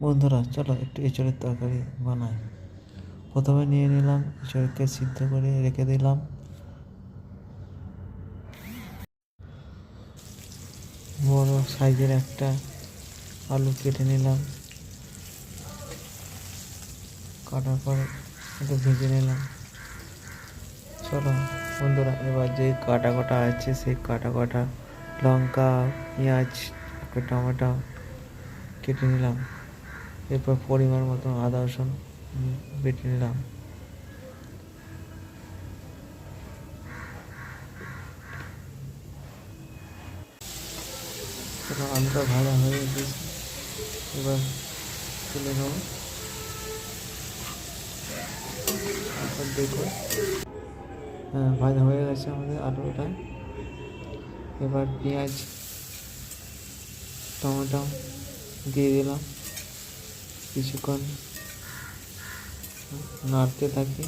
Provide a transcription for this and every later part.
বন্ধুরা, চলো একটু এঁচড়ের তরকারি বানাই। প্রথমে নিয়ে নিলাম এঁচড়কে সিদ্ধ করে রেখে দিলাম। বড় সাইজের একটা আলু কেটে নিলাম। কাটার পর একটু ভেজে নিলাম। চলো বন্ধুরা, এবার যে কাটা কাটা আছে, সেই কাটা কাটা লঙ্কা, পেঁয়াজ টমেটো কেটে নিলাম। এরপর পরিমাণ মতো আদা, রসুন বেটে নিলাম। আলুটা ভাজা হয়ে গেছে। এবার তুলে নেব। দেখো হ্যাঁ ভাজা হয়ে গেছে আমাদের আলুটা। এবার পেঁয়াজ, টমেটো দিয়ে দিলাম। কিছুক্ষণ নাড়তে থাকি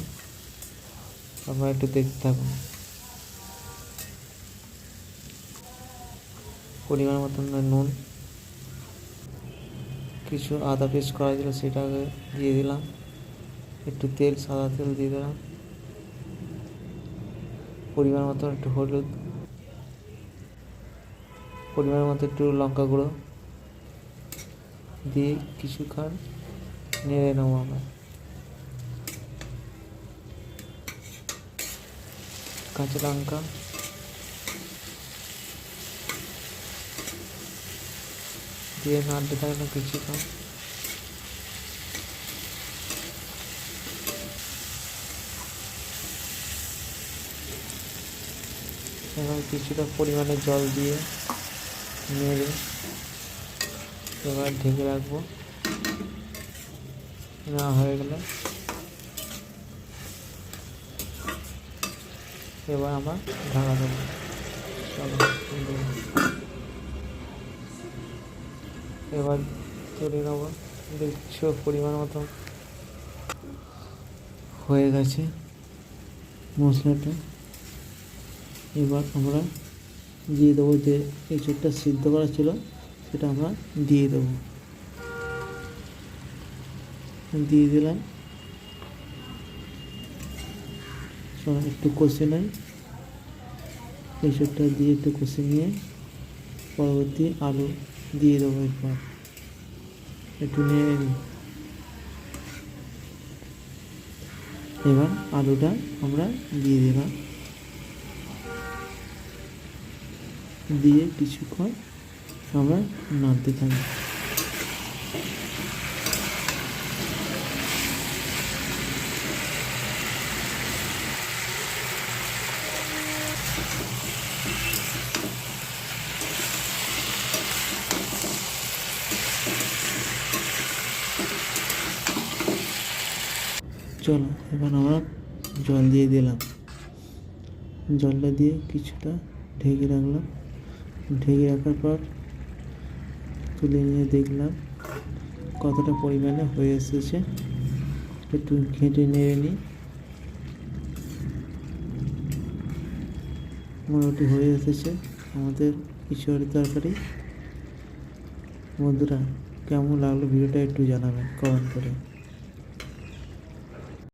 তারপর একটু দেখতে থাকুন পরিমাণ মতন নুন, কিছু আদা পেস্ট করা ছিল সেটাকে দিয়ে দিলাম, একটু তেল, সাদা তেল দিয়ে দিলাম। পরিমাণ মতো একটু হলুদ, পরিমাণ মতো একটু লঙ্কা গুঁড়ো দিয়ে কিছুক্ষণ নেড়ে নেব আমরা কাঁচা লঙ্কা দিয়ে নাড়তে থাকলাম কিছুক্ষণ এবং কিছুটা পরিমাণে জল দিয়ে নেড়ে এবার ঢেকে রাখব না, হয়ে গেলে। এবার আমরা ঢাকা দেবো চলো। এবার তুলে নেব। দেখছ পরিমাণ মতো হয়ে গেছে মশলাটা। এবার আমরা দিয়ে দেবো যে এঁচুরটা সিদ্ধ করা ছিল, সেটা আমরা দিয়ে দেবো। দিয়ে দিলাম। একটু কষে নেই এঁচুরটা দিয়ে একটু কষে নিয়ে পরবর্তী আলু দিয়ে দেবো এরপর একটু নিই এবার আলুটা আমরা দিয়ে দিলাম। দিয়ে কিছুক্ষণ আমরা নাড়তে থাকি চলো এবার আমরা জল দিয়ে দিলাম। জলটা দিয়ে কিছুটা ঢেকে রাখলাম। ঢেকে রাখার পর তুলে নিয়ে দেখলাম কতটা পরিমাণে হয়ে এসেছে। একটু ঘেঁটে নেড়ে নিই। মোটামুটি হয়ে এসেছে আমাদের ঈশ্বরের তরকারি। বন্ধুরা, কেমন লাগল ভিডিওটা একটু জানাবেন কমেন্ট করে।